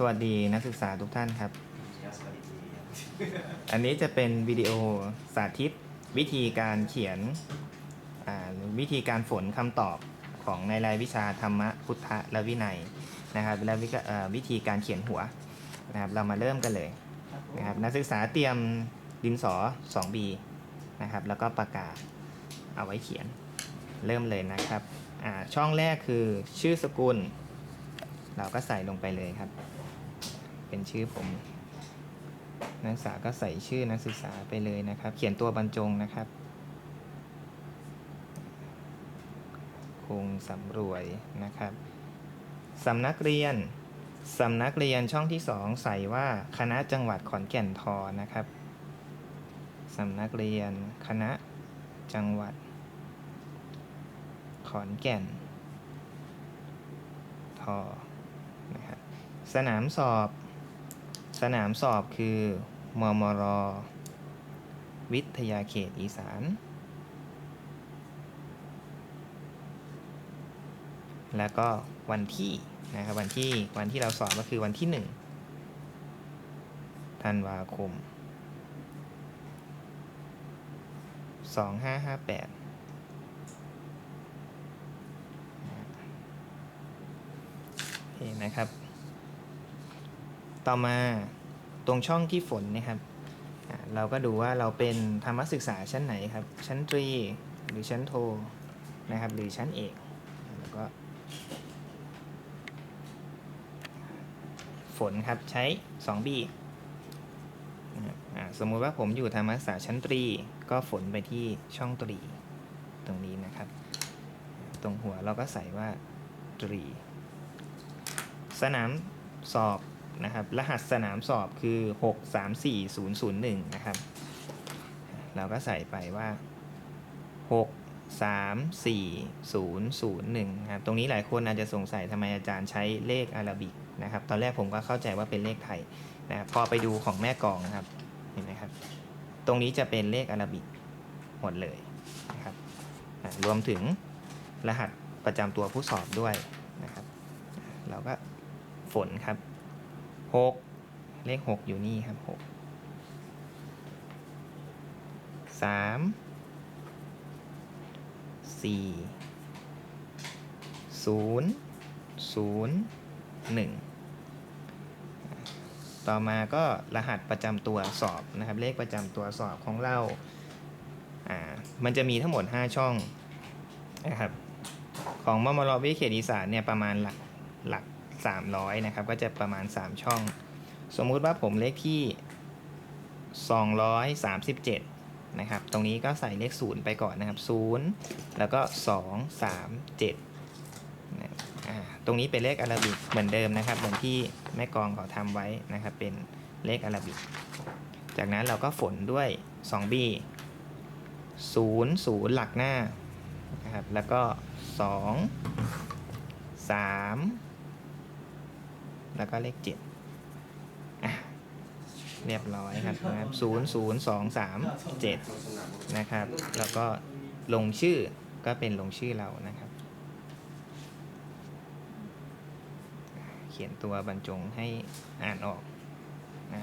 สวัสดีนักศึกษาทุกท่านครับสวัสดีทีอันนี้จะเป็นวิดีโอสาธิตวิธีการเขียนอ่าวิธีการฝนคำตอบของในรายวิชาธรรมะพุทธะและวินัยนะครับและวิกเอ่อวิธีการเขียนหัวนะครับเรามาเริ่มกันเลยนะครับนักศึกษาเตรียมดินสอ 2B นะครับแล้วก็ปากกาเอาไว้เขียนเริ่มเลยนะครับอ่าช่องแรกคือชื่อสกุล เราก็ใส่ลงไปเลยครับ เป็นชื่อผม นักศึกษาก็ใส่ชื่อนักศึกษาไปเลยนะครับ เขียนตัวบรรจงนะครับคงสำรวยนะครับสำนักเรียนสำนักเรียนช่องที่สองใส่ว่าคณะจังหวัดขอนแก่นทอนะครับสำนักเรียนคณะจังหวัด ขอนแก่น ทอนะครับสนามสอบ สนามสอบคือมมร วิทยาเขตอีสาน แล้วก็วันที่นะครับวันที่วันที่เราสอบก็คือวันที่ 1 ธันวาคม 2558นะครับ ต่อมาตรงช่องที่ฝนนะครับ เราก็ดูว่าเราเป็นธรรมศึกษาชั้นไหนครับ ชั้นตรีหรือชั้นโทนะครับ หรือชั้นเอกแล้วก็ฝนครับใช้ 2B นะครับสมมุติว่าผมอยู่ธรรมศึกษาชั้นตรี ก็ฝนไปที่ช่องตรี ตรงนี้นะครับ ตรงหัวเราก็ใส่ว่าตรี สนามสอบ นะครับ รหัสสนามสอบคือ 634001 นะครับ เราก็ใส่ไปว่า 634001ครับ ตรงนี้หลายคนอาจจะสงสัยทำไมอาจารย์ใช้เลขอาราบิกนะครับ ตอนแรกผมก็เข้าใจว่าเป็นเลขไทยนะครับพอไปดูของแม่กองนะครับ เห็นไหมครับ ตรงนี้จะเป็นเลขอาราบิกหมดเลยนะครับอะรวมถึงรหัสประจำตัวผู้สอบด้วยนะครับ เราก็ฝนครับ หกเลขหกอยู่นี่ครับหกสามสี่ศูนย์ศูนย์หนึ่งต่อมาก็รหัสประจำตัวสอบนะครับ เลขประจำตัวสอบของเราอ่ามันจะมีทั้งหมด 5 ช่องนะครับของมมรวิเขตอีสานเนี่ยประมาณหลักหลัก 300 นะครับ ก็จะประมาณ 3 ช่อง สมมุติว่าผมเลขที่ 237 นะครับ ตรงนี้ก็ใส่เลข 0 ไปก่อนนะครับ 0 แล้วก็ 2 3 7นะตรงนี้เป็นเลขอาราบิกเหมือนเดิมนะครับ เหมือนที่แม่กองเขาทำไว้นะครับ เป็นเลขอาราบิก จากนั้นเราก็ฝนด้วย 2b 0 0 หลักหน้านะครับ แล้วก็ 2 3 แล้วก็เลข7อะเรียบร้อยครับนะครับ0 0 2 3 7นะครับ แล้วก็ลงชื่อก็เป็นลงชื่อเรานะครับ เขียนตัวบรรจงให้อ่านออกอ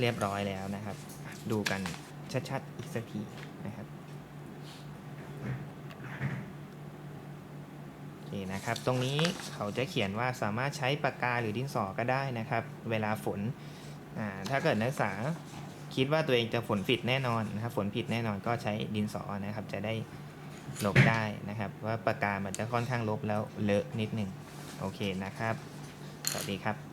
เรียบร้อยแล้วนะครับ ดูกันชัดๆอีกสักทีนะครับ โอ เคนะครับ ตรงนี้เขาจะเขียนว่าสามารถใช้ปากกาหรือดินสอก็ได้นะครับ เวลาฝนถ้าเกิดนักศึกษาคิดว่าตัวเองจะฝนผิดแน่นอนนะครับฝนผิดแน่นอนก็ใช้ดินสอนะครับ จะได้ลบได้นะครับ ว่าปากกามันจะค่อนข้างลบแล้วเลอะนิดหนึ่งโอเคนะครับ สวัสดีครับ